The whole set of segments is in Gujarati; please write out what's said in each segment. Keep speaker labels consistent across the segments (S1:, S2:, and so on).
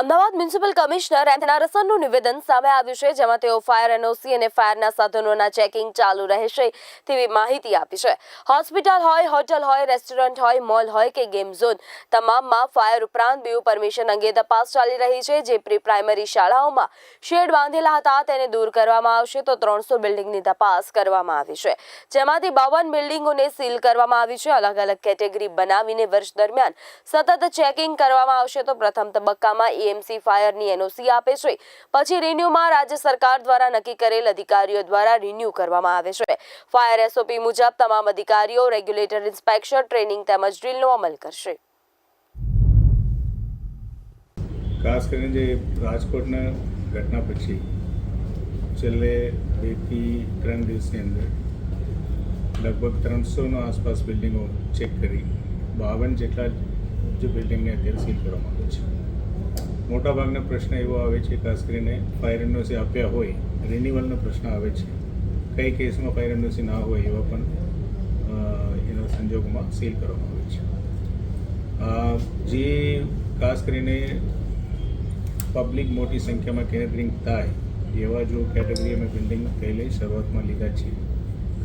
S1: અમદાવાદ મ્યુનિસિપલ કમિશનર એન્થના રસનનું નિવેદન સામે આવ્યું છે, જેમાં તેઓ ફાયર એનઓસી અને ફાયરના સાધનોના ચેકિંગ ચાલુ રહેશે તેવી માહિતી આપી છે. હોસ્પિટલ હોય, હોટલ હોય, રેસ્ટોરન્ટ હોય, મોલ હોય કે ગેમ ઝોન, તમામમાં ફાયર ઉપરાંત બીયુ પરમિશન અંગે તપાસ ચાલી રહી છે, જે પ્રી પ્રાઇમરી શાળાઓમાં શેડ બાંધેલા હતા, તેને દૂર કરવામાં આવશે તો ત્રણસો બિલ્ડિંગની તપાસ કરવામાં આવી છે. જેમાંથી બાવન બિલ્ડિંગોને સીલ કરવામાં આવી છે અલગ અલગ કેટેગરી બનાવીને વર્ષ દરમિયાન સતત ચેકિંગ કરવામાં આવશે તો પ્રથમ તબક્કામાં ઈએમસી ફાયરની એનઓસી આપે છે. પછી રિન્યુમાં રાજ્ય સરકાર દ્વારા નક્કી કરેલ અધિકારીઓ દ્વારા રિન્યુ કરવામાં આવે છે. ફાયર એસઓપી મુજબ તમામ અધિકારીઓ, રેગ્યુલેટર ઇન્સ્પેક્શન ટ્રેનિંગ તેમજ ડ્રીલનો અમલ કરશે.
S2: ખાસ કરીને જે રાજકોટના ઘટના પછી, છેલ્લે બેથી ત્રણ દિવસની અંદર લગભગ ત્રણસોનો આસપાસ બિલ્ડિંગો ચેક કરી, બાવન જેટલા જ બિલ્ડિંગને અત્યારે સીલ કરવામાં આવે છે. મોટાભાગનો પ્રશ્ન એવો આવે છે, ખાસ કરીને ફાયર એન્ડોસી આપ્યા હોય રિન્યુઅલનો પ્રશ્ન આવે છે. કઈ કેસમાં ફાયર એન્ડોસી ના હોય એવા પણ એના સંજોગોમાં સીલ કરવામાં આવે છે. જે ખાસ કરીને પબ્લિક મોટી સંખ્યામાં ગેધરિંગ થાય, એવા જો કેટેગરી અમે બિલ્ડિંગ પહેલે શરૂઆતમાં લીધા છે.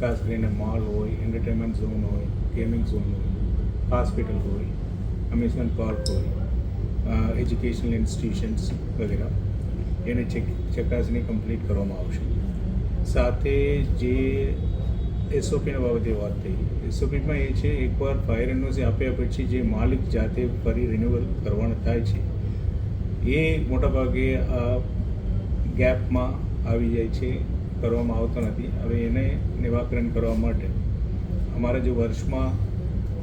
S2: ખાસ કરીને મોલ હોય એન્ટરટેનમેન્ટ ઝોન હોય ગેમિંગ ઝોન હોય હોસ્પિટલ હોય અમ્યુઝમેન્ટ પાર્ક હોય એજ્યુકેશનલ ઇન્સ્ટિટ્યુશન્સ વગેરે. એને ચેક, ચકાસણી કમ્પ્લીટ કરવામાં આવશે. સાથે જે એસઓપીના બાબતે વાત થઈ. એસઓપીમાં એ છે, એકવાર ફાયર એનઓસી આપ્યા પછી જે માલિક જાતે ફરી રિન્યુઅલ કરવાનું થાય છે, એ મોટાભાગે આ ગેપમાં આવી જાય છે, કરવામાં આવતો નથી. હવે એને નિવાકરણ કરવા માટે અમારા જે વર્ષમાં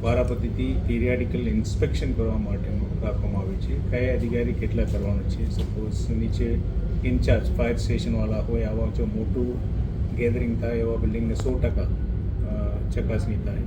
S2: વારાપતિથી પીરિયાડિકલ ઇન્સ્પેક્શન કરવા માટેનું રાખવામાં આવે છે. કયા અધિકારી કેટલા કરવાનું છે? સપોઝ નીચે ઇન્ચાર્જ ફાયર સ્ટેશનવાળા હોય, આવા જો મોટું ગેધરિંગ થાય, એવા બિલ્ડિંગને સો ટકા ચકાસણી થાય.